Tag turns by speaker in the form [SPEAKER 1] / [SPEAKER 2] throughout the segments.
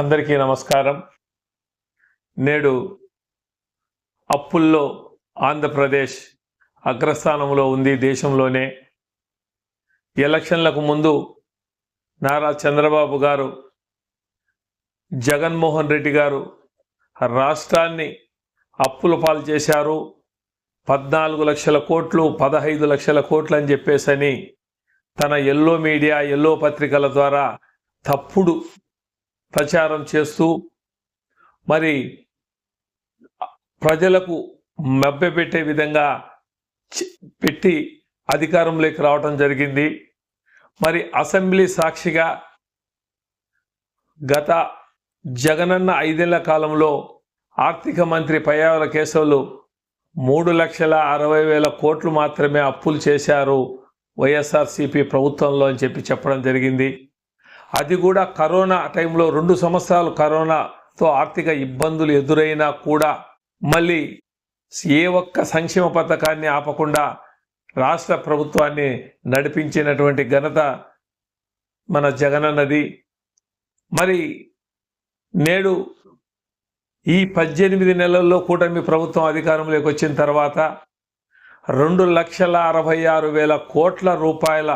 [SPEAKER 1] అందరికీ నమస్కారం. నేడు అప్పుల్లో ఆంధ్రప్రదేశ్ అగ్రస్థానంలో ఉంది దేశంలోనే. ఎలక్షన్లకు ముందు నారా చంద్రబాబు గారు జగన్మోహన్ రెడ్డి గారు రాష్ట్రాన్ని అప్పుల పాలు చేశారు. పద్నాలుగు లక్షల కోట్లు పదహైదు లక్షల కోట్లు అని చెప్పేసని తన ఎల్లో మీడియా ఎల్లో పత్రికల ద్వారా తప్పుడు ప్రచారం చేస్తూ మరి ప్రజలకు మభ్యపెట్టే విధంగా పెట్టి అధికారంలోకి రావడం జరిగింది. మరి అసెంబ్లీ సాక్షిగా గత జగనన్న ఐదేళ్ళ కాలంలో ఆర్థిక మంత్రి పయ్యావుల కేశవులు మూడు లక్షల అరవై వేల కోట్లు మాత్రమే అప్పులు చేశారు వైఎస్ఆర్సీపీ ప్రభుత్వంలో అని చెప్పి చెప్పడం జరిగింది. అది కూడా కరోనా టైంలో రెండు సంవత్సరాలు కరోనాతో ఆర్థిక ఇబ్బందులు ఎదురైనా కూడా మళ్ళీ ఏ ఒక్క సంక్షేమ పథకాన్ని ఆపకుండా రాష్ట్ర ప్రభుత్వాన్ని నడిపించినటువంటి ఘనత మన జగనన్నది మరి నేడు ఈ పద్దెనిమిది నెలల్లో కూటమి ప్రభుత్వం అధికారంలోకి వచ్చిన తర్వాత రెండు లక్షల అరవై ఆరు వేల కోట్ల రూపాయల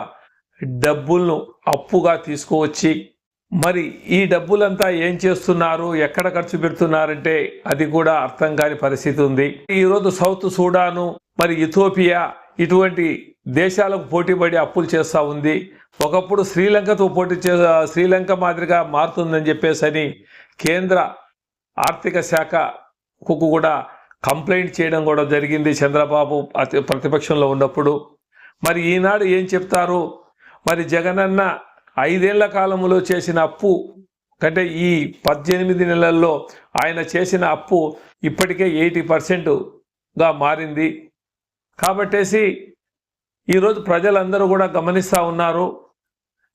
[SPEAKER 1] డబ్బులను అప్పుగా తీసుకువచ్చి మరి ఈ డబ్బులంతా ఏం చేస్తున్నారు? ఎక్కడ ఖర్చు పెడుతున్నారంటే అది కూడా అర్థం కాని పరిస్థితి ఉంది. ఈరోజు సౌత్ సూడాను మరి ఇథోపియా ఇటువంటి దేశాలకు పోటీపడి అప్పులు చేస్తూ ఉంది. ఒకప్పుడు శ్రీలంకతో పోటీ చే శ్రీలంక మాదిరిగా మారుతుందని చెప్పేసి కేంద్ర ఆర్థిక శాఖకు కూడా కంప్లైంట్ చేయడం కూడా జరిగింది చంద్రబాబు అతి- ప్రతిపక్షంలో ఉన్నప్పుడు. మరి ఈనాడు ఏం చెప్తారు? మరి జగనన్న ఐదేళ్ళ కాలంలో చేసిన అప్పు కంటే ఈ పద్దెనిమిది నెలల్లో ఆయన చేసిన అప్పు ఇప్పటికే ఎయిటీ పర్సెంట్గా మారింది. కాబట్టేసి ఈరోజు ప్రజలందరూ కూడా గమనిస్తూ ఉన్నారు.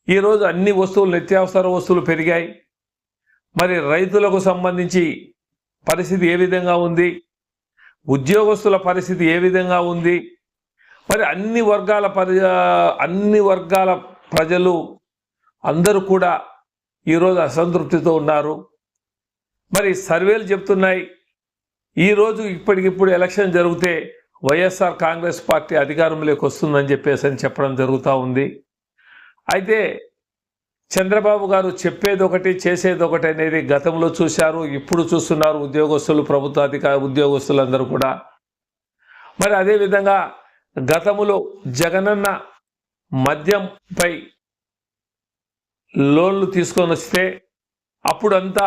[SPEAKER 1] ఈరోజు అన్ని వస్తువులు నిత్యావసర వస్తువులు పెరిగాయి. మరి రైతులకు సంబంధించి పరిస్థితి ఏ విధంగా ఉంది? ఉద్యోగస్తుల పరిస్థితి ఏ విధంగా ఉంది? మరి అన్ని వర్గాల పరి అన్ని వర్గాల ప్రజలు అందరూ కూడా ఈరోజు అసంతృప్తితో ఉన్నారు. మరి సర్వేలు చెప్తున్నాయి ఈరోజు ఇప్పటికిప్పుడు ఎలక్షన్ జరిగితే వైఎస్ఆర్ కాంగ్రెస్ పార్టీ అధికారంలోకి వస్తుందని చెప్పేసి అని చెప్పడం జరుగుతూ ఉంది. అయితే చంద్రబాబు గారు చెప్పేది ఒకటి చేసేది ఒకటి అనేది గతంలో చూశారు ఇప్పుడు చూస్తున్నారు ఉద్యోగస్తులు ప్రభుత్వ అధికార ఉద్యోగస్తులందరూ కూడా. మరి అదేవిధంగా గతములో జగనన్న మద్యంపై లోన్లు తీసుకొని వస్తే అప్పుడంతా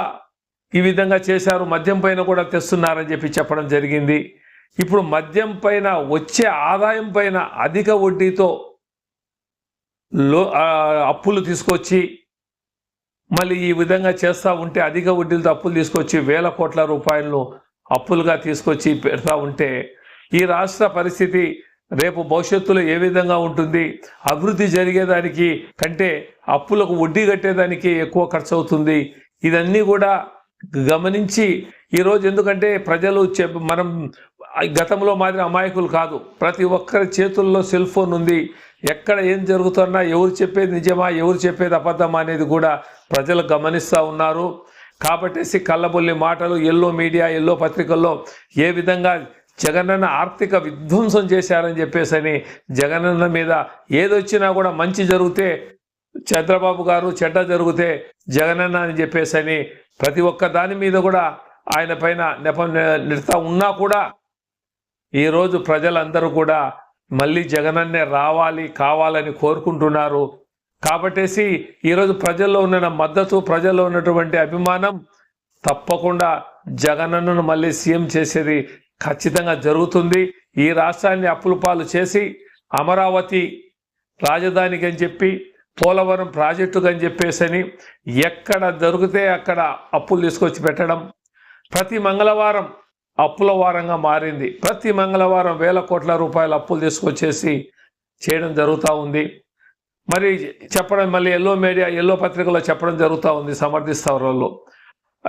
[SPEAKER 1] ఈ విధంగా చేశారు. మద్యం పైన కూడా తెస్తున్నారని చెప్పి చెప్పడం జరిగింది. ఇప్పుడు మద్యం పైన వచ్చే ఆదాయం పైన అధిక వడ్డీతో లో అప్పులు తీసుకొచ్చి మళ్ళీ ఈ విధంగా చేస్తూ ఉంటే అధిక వడ్డీలతో అప్పులు తీసుకొచ్చి వేల కోట్ల రూపాయలను అప్పులుగా తీసుకొచ్చి పెడతా ఉంటే ఈ రాష్ట్ర పరిస్థితి రేపు భవిష్యత్తులో ఏ విధంగా ఉంటుంది? అభివృద్ధి జరిగేదానికి కంటే అప్పులకు వడ్డీ కట్టేదానికి ఎక్కువ ఖర్చు అవుతుంది ఇదన్నీ కూడా గమనించి ఈరోజు ఎందుకంటే ప్రజలు మనం గతంలో మాదిరి అమాయకులు కాదు. ప్రతి ఒక్కరి చేతుల్లో సెల్ ఫోన్ ఉంది. ఎక్కడ ఏం జరుగుతున్నా ఎవరు చెప్పేది నిజమా ఎవరు చెప్పేది అబద్ధమా అనేది కూడా ప్రజలు గమనిస్తూ ఉన్నారు. కాబట్టేసి కళ్ళబొల్లి మాటలు ఎల్లో మీడియా ఎల్లో పత్రికల్లో ఏ విధంగా జగనన్న ఆర్థిక విధ్వంసం చేశారని చెప్పేసి అని జగనన్న మీద ఏదొచ్చినా కూడా మంచి జరిగితే చంద్రబాబు గారు చెడ్డ జరిగితే జగనన్న అని చెప్పేసి అని ప్రతి ఒక్క దాని మీద కూడా ఆయన పైన నెపం నిడతా ఉన్నా కూడా ఈరోజు ప్రజలందరూ కూడా మళ్ళీ జగనన్నే రావాలి కావాలని కోరుకుంటున్నారు. కాబట్టేసి ఈరోజు ప్రజల్లో ఉన్న మద్దతు ప్రజల్లో ఉన్నటువంటి అభిమానం తప్పకుండా జగనన్నను మళ్ళీ సీఎం చేసేది ఖచ్చితంగా జరుగుతుంది. ఈ రాష్ట్రాన్ని అప్పుల పాలు చేసి అమరావతి రాజధానికి అని చెప్పి పోలవరం ప్రాజెక్టుకు అని చెప్పేసని ఎక్కడ దొరికితే అక్కడ అప్పులు తీసుకొచ్చి పెట్టడం. ప్రతి మంగళవారం అప్పుల వారంగా మారింది. ప్రతి మంగళవారం వేల కోట్ల రూపాయల అప్పులు తీసుకొచ్చేసి చేయడం జరుగుతూ ఉంది. మరి చెప్పడం మళ్ళీ ఎల్లో మీడియా ఎల్లో పత్రికలో చెప్పడం జరుగుతూ ఉంది సమర్థిస్తారు వాళ్ళు.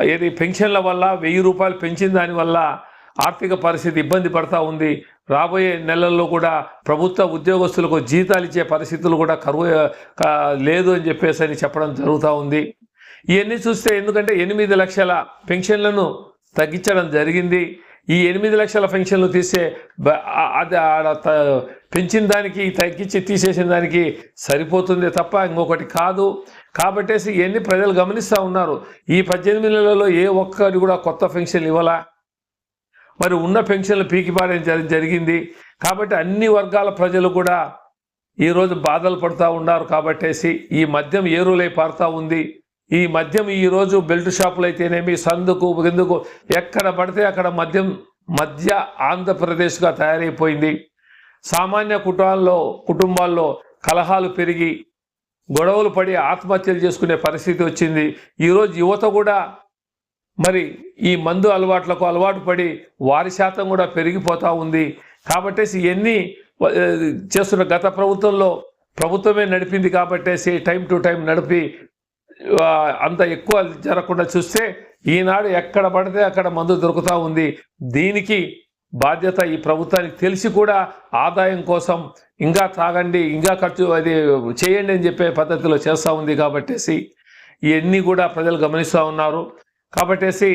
[SPEAKER 1] ఏది పెన్షన్ల వల్ల వెయ్యి రూపాయలు పెంచిన దానివల్ల ఆర్థిక పరిస్థితి ఇబ్బంది పడతా ఉంది. రాబోయే నెలల్లో కూడా ప్రభుత్వ ఉద్యోగస్తులకు జీతాలు ఇచ్చే పరిస్థితులు కూడా కరువు లేదు అని చెప్పేసి అని చెప్పడం జరుగుతూ ఉంది. ఇవన్నీ చూస్తే ఎందుకంటే ఎనిమిది లక్షల పెన్షన్లను తగ్గించడం జరిగింది. ఈ ఎనిమిది లక్షల పెన్షన్లు తీసే అది ఆడ పెంచిన దానికి తగ్గించి తీసేసిన దానికి సరిపోతుంది తప్ప ఇంకొకటి కాదు. కాబట్టేసి ఇవన్నీ ప్రజలు గమనిస్తూ ఉన్నారు. ఈ పద్దెనిమిది నెలలలో ఏ ఒక్కటి కూడా కొత్త పెన్షన్లు ఇవ్వాలా? మరి ఉన్న పెన్షన్లు పీకిపాడేం జరిగింది. కాబట్టి అన్ని వర్గాల ప్రజలు కూడా ఈరోజు బాధలు పడుతూ ఉన్నారు కాబట్టేసి ఈ మద్యం ఏరులై పారుతూ ఉంది. ఈ మద్యం ఈరోజు బెల్ట్ షాపులు అయితేనేమి సందుకు ఎందుకు ఎక్కడ పడితే అక్కడ మద్యం మధ్య ఆంధ్రప్రదేశ్గా తయారైపోయింది. సామాన్య కుటుంబాల్లో కుటుంబాల్లో కలహాలు పెరిగి గొడవలు పడి ఆత్మహత్యలు చేసుకునే పరిస్థితి వచ్చింది. ఈరోజు యువత కూడా మరి ఈ మందు అలవాట్లకు అలవాటు పడి వారి శాతం కూడా పెరిగిపోతూ ఉంది. కాబట్టేసి ఇవన్నీ చేస్తున్న గత ప్రభుత్వంలో ప్రభుత్వమే నడిపింది కాబట్టేసి టైం టు టైం నడిపి అంత ఎక్కువ జరగకుండా చూస్తే ఈనాడు ఎక్కడ పడితే అక్కడ మందు దొరుకుతూ ఉంది. దీనికి బాధ్యత ఈ ప్రభుత్వానికి తెలిసి కూడా ఆదాయం కోసం ఇంకా తాగండి ఇంకా ఖర్చు అది చేయండి అని చెప్పే పద్ధతిలో చేస్తూ ఉంది కాబట్టేసి ఇవన్నీ కూడా ప్రజలు గమనిస్తూ ఉన్నారు. కాబట్టేసి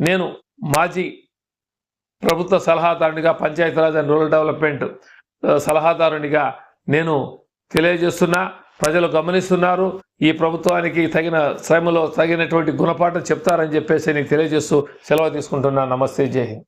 [SPEAKER 1] నేను మాజీ ప్రభుత్వ సలహాదారునిగా పంచాయతీరాజ్ అండ్ రూరల్ డెవలప్మెంట్ సలహాదారునిగా నేను తెలియజేస్తున్నా ప్రజలు గమనిస్తున్నారు ఈ ప్రభుత్వానికి తగిన శ్రమలో తగినటువంటి గుణపాఠం చెప్తారని చెప్పేసి నీకు తెలియజేస్తూ సెలవు తీసుకుంటున్నా. నమస్తే జై హింద్.